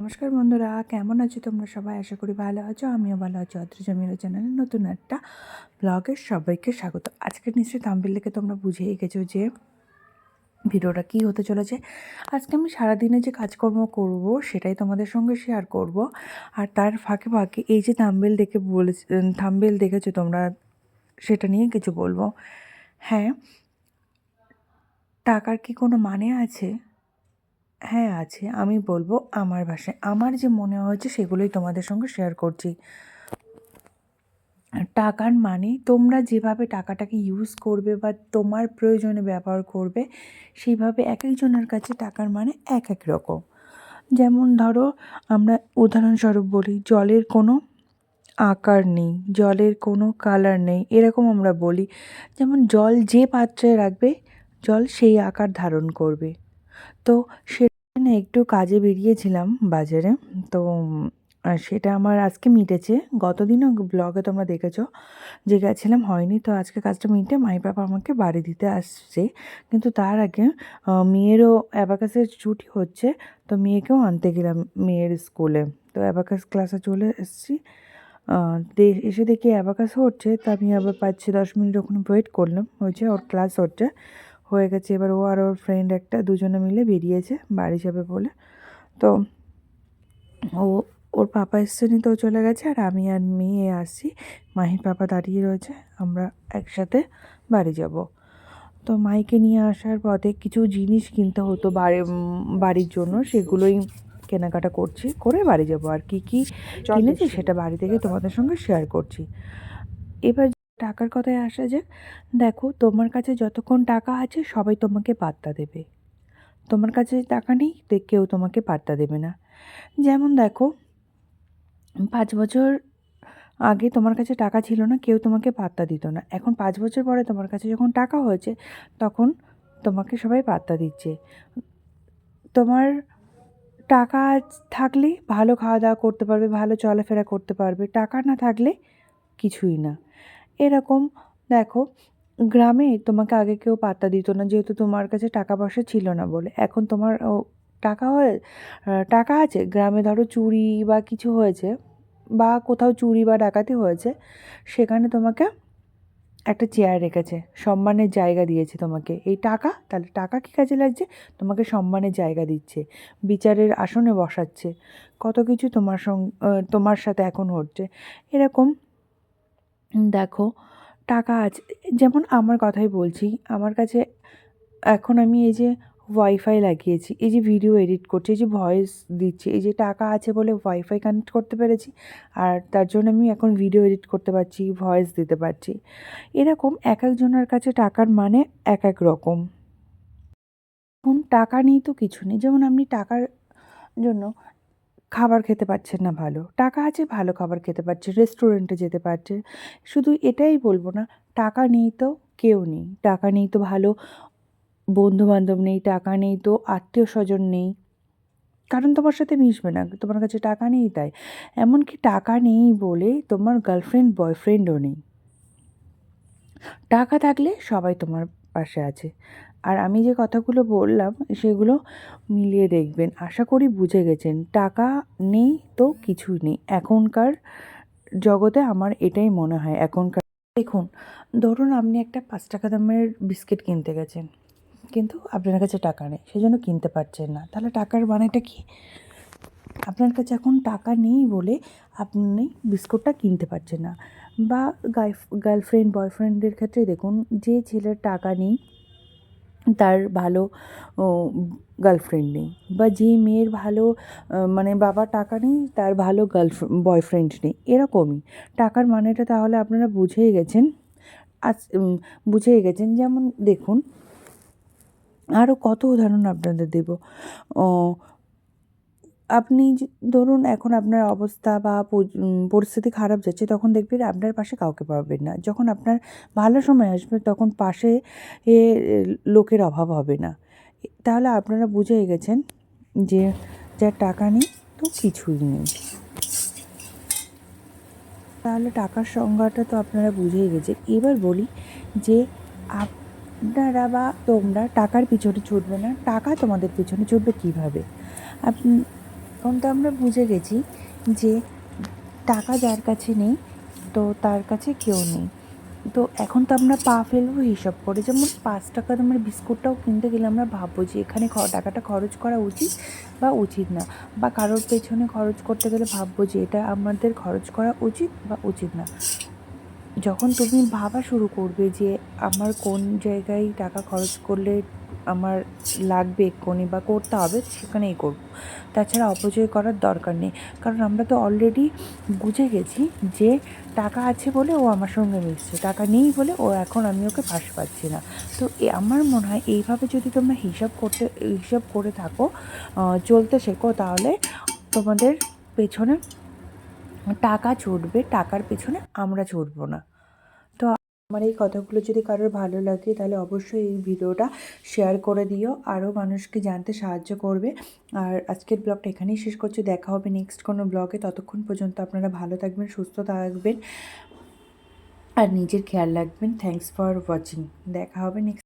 নমস্কার বন্ধুরা, কেমন আছো তোমরা সবাই? আশা করি ভালো আছো, আমিও ভালো আছি। অদ্রিজা মিরো চ্যানেলে নতুন একটা ব্লগের সবাইকে স্বাগত। আজকে নিশ্চয়ই তাম্বিল থেকে তোমরা বুঝেই গেছো যে ভিডিওটা কী হতে চলেছে। আজকে আমি সারাদিনে যে কাজকর্ম করব, সেটাই তোমাদের সঙ্গে শেয়ার করব। আর তার ফাঁকে ফাঁকে এই যে থাম্বেল দেখে বলে থাম্বেল দেখেছ তোমরা, সেটা নিয়ে কিছু বলব। হ্যাঁ টাকার কি কোনো মানে আছে? হ্যাঁ আছে। আমি বলব আমার ভাষায়। আমার যে মনে হয়েছে সেগুলোই তোমাদের সঙ্গে শেয়ার করছি। টাকার মানে তোমরা যেভাবে টাকাটাকে ইউজ করবে বা তোমার প্রয়োজনে ব্যবহার করবে সেইভাবে এক একজনের কাছে টাকার মানে এক এক রকম। যেমন ধরো, আমরা উদাহরণস্বরূপ বলি, জলের কোনো আকার নেই, জলের কোনো কালার নেই, এরকম আমরা বলি। যেমন জল যে পাত্রে রাখবে, জল সেই আকার ধারণ করবে। তো সে না একটু কাজে বেরিয়েছিলাম বাজারে। তো সেটা আমার আজকে মিটেছে। গতদিনও ব্লগে তোমরা দেখেছ যে গেছিলাম, হয়নি তো আজকে কাজটা মিটে। মাই বাবা আমাকে বাড়ি দিতে আসছে। কিন্তু তার আগে মেয়েরও অ্যাবাকাসের ছুটি হচ্ছে, তো মেয়েকেও আনতে গেলাম মেয়ের স্কুলে। তো অ্যাবাকাস ক্লাসে চলে এসেছি। এসে দেখি অ্যাবাকাস হচ্ছে, তা আমি আবার পাচ্ছি দশ মিনিট ওখানে ওয়েট করলাম। হয়েছে, ওর ক্লাস হচ্ছে। হয়ে গেছে। এবার ও আর ওর ফ্রেন্ড একটা দুজনে মিলে বেরিয়েছে বাড়ি যাবে বলে। তো ও ওর পাপা এসছেনি তো চলে গেছে। আর আমি আর মেয়ে আসছি। মাহির পাপা দাঁড়িয়ে রয়েছে। আমরা একসাথে বাড়ি যাব। তো মাইকে নিয়ে আসার পথে কিছু জিনিস কিনতে হতো বাড়ি বাড়ির জন্য। সেগুলোই কেনাকাটা করছি করে বাড়ি যাব। আর কি কি কিনেছি সেটা বাড়ি থেকে তোমাদের সঙ্গে শেয়ার করছি। এবার টাকার কথায় আসা যাক দেখো, তোমার কাছে যতক্ষণ টাকা আছে, সবাই তোমাকে পাত্তা দেবে। তোমার কাছে টাকা নেই কেউ তোমাকে পাত্তা দেবে না। যেমন দেখো, পাঁচ বছর আগে তোমার কাছে টাকা ছিল না, কেউ তোমাকে পাত্তা দিত না। এখন পাঁচ বছর পরে তোমার কাছে যখন টাকা হয়েছে, তখন তোমাকে সবাই পাত্তা দিচ্ছে। তোমার টাকা থাকলে ভালো খাওয়া দাওয়া করতে পারবে, ভালো চলাফেরা করতে পারবে। টাকা না থাকলে কিছুই না। এরকম, দেখো, গ্রামে তোমাকে আগে কেউ পাত্তা দিত না, যেহেতু তোমার কাছে টাকা পয়সা ছিল না বলে। এখন তোমার টাকা হয়ে টাকা আছে, গ্রামে ধরো চুরি বা কিছু হয়েছে, বা কোথাও চুরি বা ডাকাতি হয়েছে, সেখানে তোমাকে একটা চেয়ার রেখেছে, সম্মানের জায়গা দিয়েছে তোমাকে। এই টাকা, তাহলে টাকা কী কাজে লাগছে? তোমাকে সম্মানের জায়গা দিচ্ছে, বিচারের আসনে বসাচ্ছে, কত কিছু তোমার সঙ্গে তোমার সাথে এখন হচ্ছে। এরকম দেখো, টাকা আছে। যেমন আমার কথাই বলছি, আমার কাছে এখন আমি এই যে ওয়াইফাই লাগিয়েছি, এই যে ভিডিও এডিট করছি, এই যে ভয়েস দিচ্ছি, এই যে টাকা আছে বলে ওয়াইফাই কানেক্ট করতে পেরেছি, আর তার জন্য আমি এখন ভিডিও এডিট করতে পারছি ভয়েস দিতে পারছি। এরকম এক একজনের কাছে টাকার মানে এক এক রকম। এখন টাকা নেই তো কিছু নেই, যেমন আপনি টাকার জন্য খাবার খেতে পাচ্ছেন না ভালো। টাকা আছে, ভালো খাবার খেতে পারছে রেস্টুরেন্টে যেতে পারছে। শুধু এটাই বলব না, টাকা নেই তো কেউ নেই। টাকা নেই তো ভালো বন্ধুবান্ধব নেই, টাকা নেই তো আত্মীয় স্বজন নেই। কারণ তোমার সাথে মিশবে না, তোমার কাছে টাকা নেই তাই। এমনকি টাকা নেই বলে তোমার গার্লফ্রেন্ড বয়ফ্রেন্ডও নেই। টাকা থাকলে সবাই তোমার পাশে আছে। আর আমি যে কথাগুলো বললাম, সেগুলো মিলিয়ে দেখবেন। আশা করি বুঝে গেছেন। টাকা নেই তো কিছুই নেই। এখনকার জগতে আমার এটাই মনে হয়। এখনকার দেখুন, ধরুন আপনি একটা পাঁচ টাকা দামের বিস্কিট কিনতে গেছেন। কিন্তু আপনার কাছে টাকা নেই, সেজন্য কিনতে পারছেন না। তাহলে টাকার মানেটা কি? আপনার কাছে এখন টাকা নেই বলে আপনি বিস্কুটটা কিনতে পারছেন না। বা গার্লফ্রেন্ড বয়ফ্রেন্ডের ক্ষেত্রে দেখুন, যে ছেলের টাকা নেই, তার ভালো গার্লফ্রেন্ড নেই। বা যে মেয়ের ভালো মানে বাবা টাকা নেই, তার ভালো গার্লফ্রেন্ড বয়ফ্রেন্ড নেই। এরকমই। টাকার মানেটা তাহলে আপনারা বুঝেই গেছেন। আজ বুঝেই গেছেন। যেমন দেখুন আরও কত উদাহরণ আপনাদের দেব। আপনি ধরুন এখন আপনার অবস্থা বা পরিস্থিতি খারাপ যাচ্ছে, তখন দেখবেন আপনার পাশে কাউকে পাবেন না। যখন আপনার ভালো সময় আসবে, তখন পাশে এ লোকের অভাব হবে না। তাহলে আপনারা বুঝেই গেছেন যে যার টাকা নেই, তো কিছুই নেই। তাহলে টাকার সংজ্ঞাটা তো আপনারা বুঝেই গেছেন। এবার বলি যে আপনারা বা তোমরা টাকার পিছনে ছুটবে না, টাকা তোমাদের পিছনে ছুটবে কীভাবে? আপনি এখন তো আমরা বুঝে গেছি যে টাকা যার কাছে নেই, তো তার কাছে কেউ নেই। তো এখন তো আমরা পা ফেলব হিসাব করে। যেমন পাঁচ টাকা দামের বিস্কুটটাও কিনতে গেলে আমরা ভাববো যে এখানে টাকাটা খরচ করা উচিত বা উচিত না। বা কারোর পেছনে খরচ করতে গেলে ভাববো যে এটা আমাদের খরচ করা উচিত বা উচিত না। যখন তুমি ভাবা শুরু করবে যে আমার কোন জায়গায় টাকা খরচ করলে আমার লাগবে, এক্ষুনি বা করতে হবে, সেখানেই করব। তাছাড়া অপচয় করার দরকার নেই। কারণ আমরা তো অলরেডি বুঝে গেছি যে টাকা আছে বলে ও আমার সঙ্গে মিশছে, টাকা নেই বলে ও এখন আমি ওকে ফাঁস পাচ্ছি না। তো আমার মনে হয় এইভাবে যদি তোমরা হিসাব করতে, হিসাব করে থাকো চলতে শেখো, তাহলে তোমাদের পেছনে টাকা ছুটবে, টাকার পেছনে আমরা ছুটবো না। আমার এই কথাগুলো যদি কারোর ভালো লাগে, তাহলে অবশ্যই এই ভিডিওটা শেয়ার করে দিও। আরও মানুষকে জানতে সাহায্য করবে। আর আজকের ব্লগটা এখানেই শেষ করছি। দেখা হবে নেক্সট কোনো ব্লগে। ততক্ষণ পর্যন্ত আপনারা ভালো থাকবেন, সুস্থ থাকবেন আর নিজের খেয়াল রাখবেন। থ্যাংকস ফর ওয়াচিং দেখা হবে নেক্সট